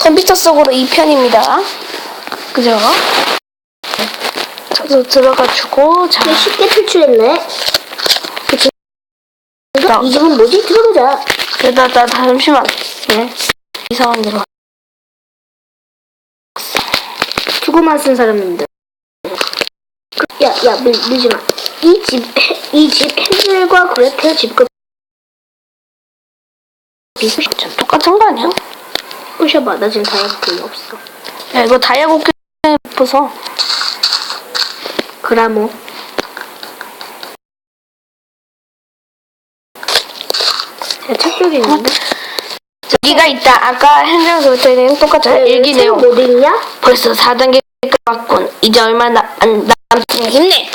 컴퓨터 속으로 2편입니다. 그죠? 저도 들어가지고, 자, 쉽게 탈출했네. 나, 이 집은 뭐지? 들어가자. 나, 나, 나, 잠시만. 네. 이상한 데로. 죽어만 쓴 사람인데. 야, 야, 밀, 밀지 마. 이 집, 이집 헨젤과 그레텔 집과 비슷. 좀 똑같은 거 아니야? 부셔봐. 나 지금 다이어트 없어. 야, 이거 다이아고기 부서. 그라모. 야, 책들이 있는데? 여기가 있다. 아까 현장에서부터 있는 똑같죠? 일기 내용. 못 읽냐? 벌써 4단계 끝났군. 이제 얼마 나, 안, 남지 힘내.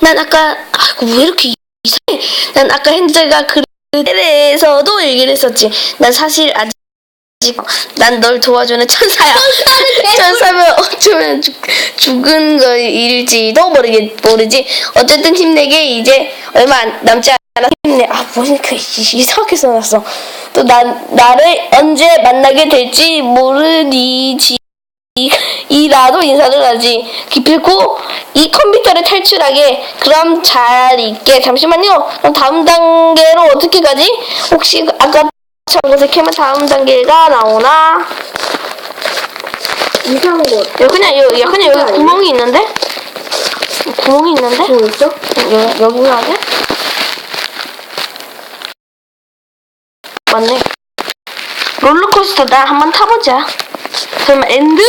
난 아까, 아이고, 왜 이렇게 이상해. 난 아까 hen젤가 그에서도 얘기를 했었지. 난 사실 아직, 난 널 도와주는 천사야. 천사면 어쩌면 죽, 죽은 거일지도 모르겠, 모르지. 어쨌든 힘내게 이제 얼마 안- 남지 않아 힘내. 아, 무슨 그 이- 이상하게 써놨어. 또 난, 나를 언제 만나게 될지 모르니지. 이- 이라도 인사를 하지. 기필코 이 컴퓨터를 탈출하게. 그럼 잘 있게. 잠시만요. 그럼 다음 단계로 어떻게 가지? 혹시 그 아까 처럼 검색하면 다음 단계가 나오나? 이상한 거. 야, 그냥, 여, 야, 그냥 여기 구멍이 있는데? 구멍이 있는데? 뭐 있어? 여, 여기가 아니야? 맞네. 롤러코스터 나 한번 타보자. 설마 엔드?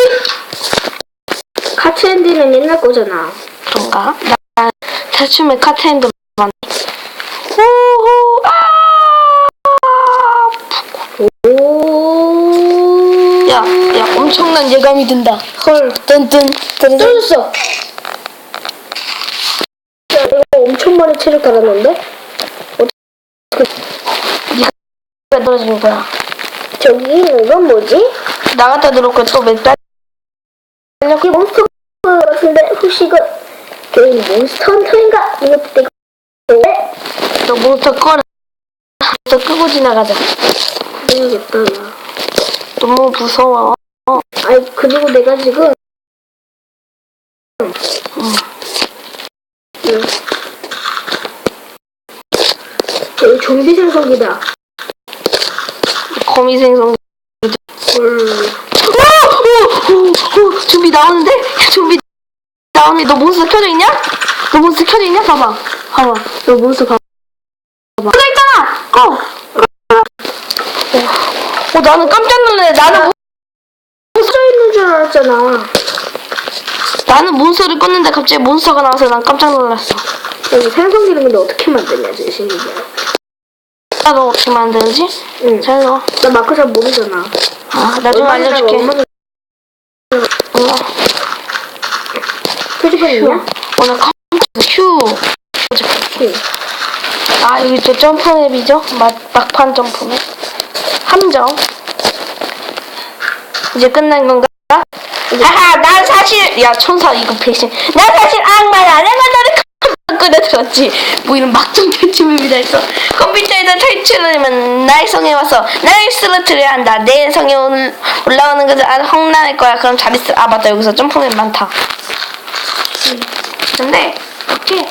카트핸디는 옛날 거잖아. 그런가? 나 탈춤의 카트 핸드 많네. 후후 아! 오. 야, 야, 엄청난 예감이 든다. 헐, 뜬뜬. 떨어졌어. 야, 이거 엄청 많이 체력 달았는데? 왜 떨어진 거야? 저기 있는 건 뭐지? 나갔다 들어올까 또몇 달? 여기 몬스터 같은데 혹시 이거 여기 몬스터 헌터인가? 이것도 내가 왜? 너 몬스터 꺼라. 몬스터 끄고 지나가자. 해야겠다. 너무 무서워. 아이 그리고 내가 지금 응. 여기 좀비 생성기다. 거미 생성. 헐. 오, 오, 오, 좀비 나오는데? 야, 좀비 나오네. 너 몬스터 켜져 있냐? 너 몬스터 켜져 있냐? 봐봐. 봐봐. 너 몬스터 봐봐. 켜져 있잖아. 어. 어, 어, 나는 깜짝 놀래. 나는 줄 알았잖아. 나는 몬스터를 껐는데 갑자기 몬스터가 나와서 난 깜짝 놀랐어. 여기 생성기는 근데 어떻게 만드냐, 제 신기해. 나도 어떻게 만드는지? 응. 잘 넣어. 나 마크 잘 모르잖아. 아, 알려줄게. 얼마나 응. 표지판 있냐? 오늘 컴퓨터 휴. 응. 아, 여기 또 점프 맵이죠? 막, 막판 점프 맵. 함정. 이제 끝난 건가? 하하, 난 사실, 야, 천사, 이거 배신. 난 사실 악마야. 내가 너를 컴퓨터 끌어들었지. 뭐 이런 막점 탈출맵이다 했어. 컴퓨터에다 탈출하려면 나의 성에 와서 나를 쓰러뜨려야 한다. 내 성에 올- 올라오는 것은 아주 험난할 거야. 그럼 잘 있어. 아, 맞다. 여기서 점프맵 많다. 근데, 이렇게.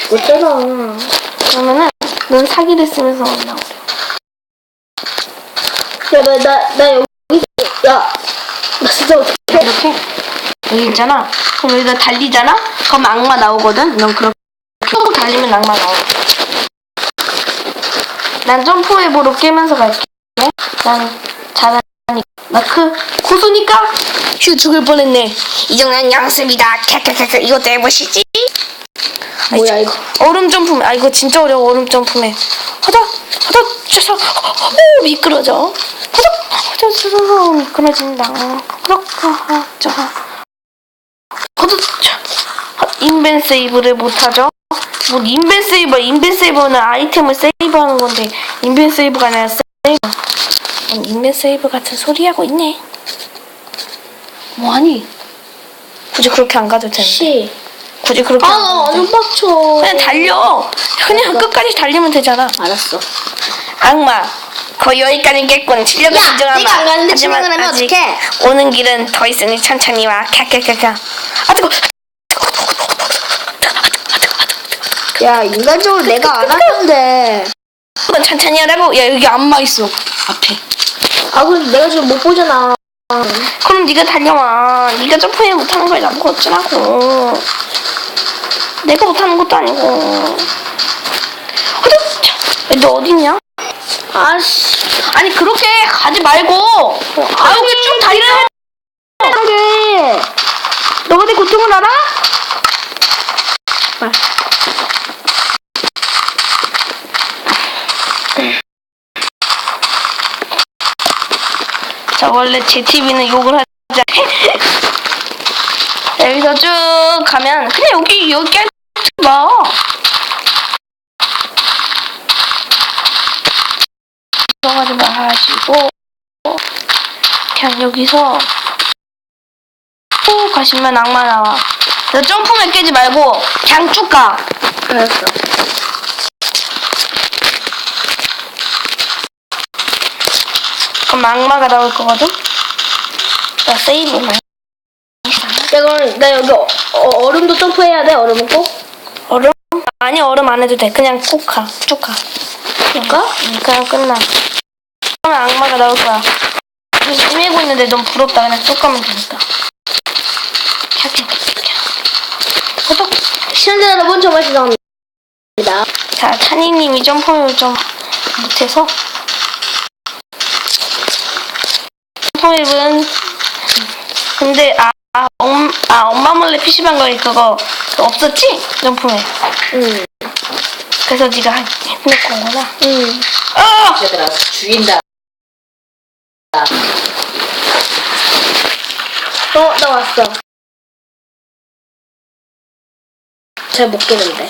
죽었잖아. 그러면은 넌 사기를 쓰면서 올라오. 야, 나, 나, 나 여기, 야, 나 진짜 어떡해. 이렇게 여기 있잖아. 그럼 여기다 달리잖아. 그럼 악마 나오거든. 넌 그렇게 쭉 달리면 악마 나와. 난 점프앱으로 깨면서 갈게. 난 잘하니. 마크 고수니까 휴 죽을 뻔했네. 이 정도는 양습이다. 캬캬캬캬 이것도 해보시지. 뭐야, 이거. 얼음 점프맨. 아 이거 진짜 어려워 얼음 점프맨. 하다 하다 쳐서 오 미끄러져. 하다 쳐서 미끄러진다. 하다 하다 하다 쳐. 인벤 세이브를 못하죠. 뭐 인벤 세이버 인벤 세이버는 아이템을 세이브하는 건데 인벤 세이브가 아니라 세이브. 뭔 인벤 세이브 같은 소리 하고 있네. 뭐하니? 굳이 그렇게 안 가도 되는데. 씨. 굳이 그렇게 아, 안 빡쳐. 그냥 달려. 그냥 끝까지 달리면 되잖아. 알았어. 악마. 거의 여기까지겠군. 실력을 야, 인정하마. 내가 안 가는데 하지만 진행을 하면 아직 어떡해? 오는 길은 더 있으니 천천히 와. 캬캬캬캬. 아 뜨거. 야, 인간적으로 내가 안 하는데. 이건 천천히 하라고. 야 여기 안마 있어. 앞에. 아, 근데 내가 지금 못 보잖아. 그럼 네가 달려와. 네가 점프해 못하는 걸 나보고 어쩌라고. 내가 못하는 것도 아니고. 어디? 너 어딨냐? 아씨. 아니 그렇게 가지 말고. 아 여기 쭉 달려. 그래. 너가 내 고통을 알아? 자 원래 제 TV는 욕을 하자. 여기서 쭉 가면 그냥 여기 여기 할 봐. 들어가지 마시고 그냥 여기서 쭉 가시면 악마 나와. 그래서 점프만 깨지 말고 그냥 쭉 가. 알았어. 그럼 악마가 나올 거거든. 나 세이브만. 내가, 나 여기 어, 어, 얼음도 점프해야 돼, 얼음은 꼭? 얼음? 아니 얼음 안 해도 돼. 그냥 쭉 가. 쭉 가. 그럴까? 응, 그냥 끝나. 그러면 악마가 나올 거야. 그래서 헤매고 있는데 너무 부럽다. 그냥 쭉 가면 되니까. 구독. 시청자 여러분, 정말 죄송합니다. 자, 찬이님이 점프를 좀 못해서 점프맵은 근데 아, 아, 엄, 아 엄마 몰래 PC방 거기 그거 없었지? 점프맵 응. 그래서 네가 한- 해놓고 온 거나 응. 아! 얘들아 죽인다. 어, 나 왔어. 잘 못 깨는데.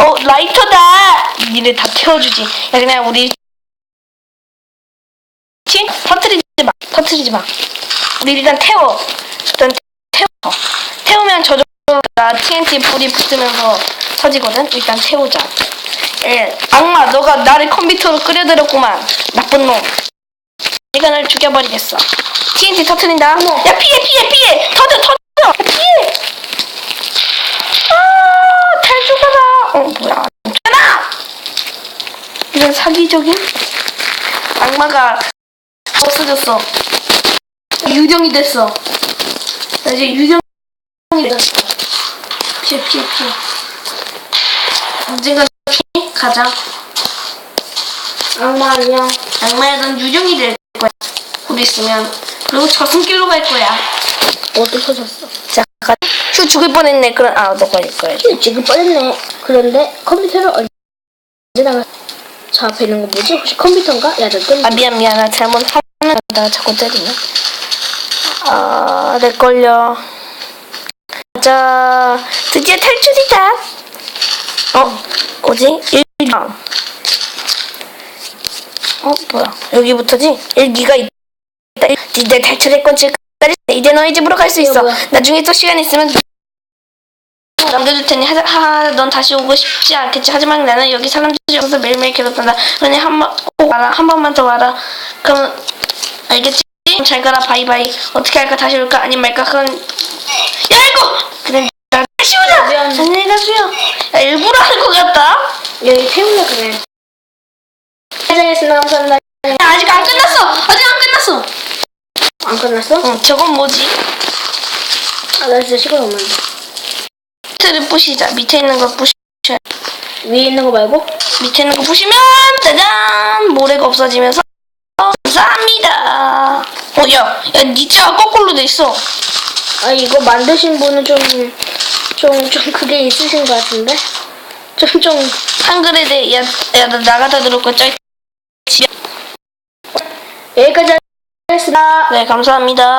어 라이터다! 니네 다 태워주지 야 그냥 우리 치? 터트리지 마 터트리지 마 우리 일단 태워 일단 태워 태우면 저쪽 나 TNT 불이 붙으면서 터지거든 일단 태우자 예 악마 너가 나를 컴퓨터로 끌어들였구만. 나쁜 놈. 내가 날 죽여버리겠어. TNT 터트린다. 야 피해 피해 피해 터져 터져. 야, 피해. 아 잘 죽어라. 어 뭐야. 죽어라 이런 사기적인? 악마가 없어졌어. 유령이 됐어. 나 이제 유령이 됐어. 피해 피해 피해. 언젠가 가자 악마 안녕. 악마야 넌 유령이 될 거야 곧 있으면 그리고 저승길로 갈 거야 어디 터졌어? 자 가자 휴 죽을 뻔했네 그런 아 너가 이거야지 지금 뻔했네. 그런데 컴퓨터를 언제 나가? 저 앞에 있는 거 뭐지? 혹시 컴퓨터인가? 야, 너 끈. 아 미안 미안 나 잘못 나 자꾸 때리네 아 내 걸려 자 드디어 탈출이다 어 뭐지 일기장 어 뭐야 여기부터지 일기가 있다 니들 탈출했건 지금까지 이제 너희 집으로 갈 수 있어? 나중에 또 시간 있으면 남겨줄 테니 하, 하, 넌 다시 오고 싶지 않겠지. 하지만 나는 여기 사람들이 없어서 매일매일 괴롭단다. 그러니 한번 꼭 와라. 한 번만 더 와라. 그럼 알겠지? 잘 가라. 바이바이. 어떻게 할까? 다시 올까? 아님 말까? 그건 야 이거! 그래 미안. 안녕히 가세요. 야 일부러 하는 것 같다. 여기 태울래 그래. 해장했습니다. 감사합니다. 야 아직 안 끝났어. 아직 안 끝났어. 안 끝났어? 응, 저건 뭐지? 아, 나 진짜 시간 없는데. 틀을 부시자. 밑에 있는 걸 부시. 위에 있는 거 말고? 밑에 있는 거 보시면 짜잔 모래가 없어지면서 감사합니다. 어, 야, 야, 니 차가 거꾸로 돼 있어. 아, 이거 만드신 분은 좀, 좀, 좀 그게 있으신 것 같은데? 좀, 좀, 한글에 대해 야, 야, 나 나가다 거 짤. 여기까지 하겠습니다. 네, 감사합니다.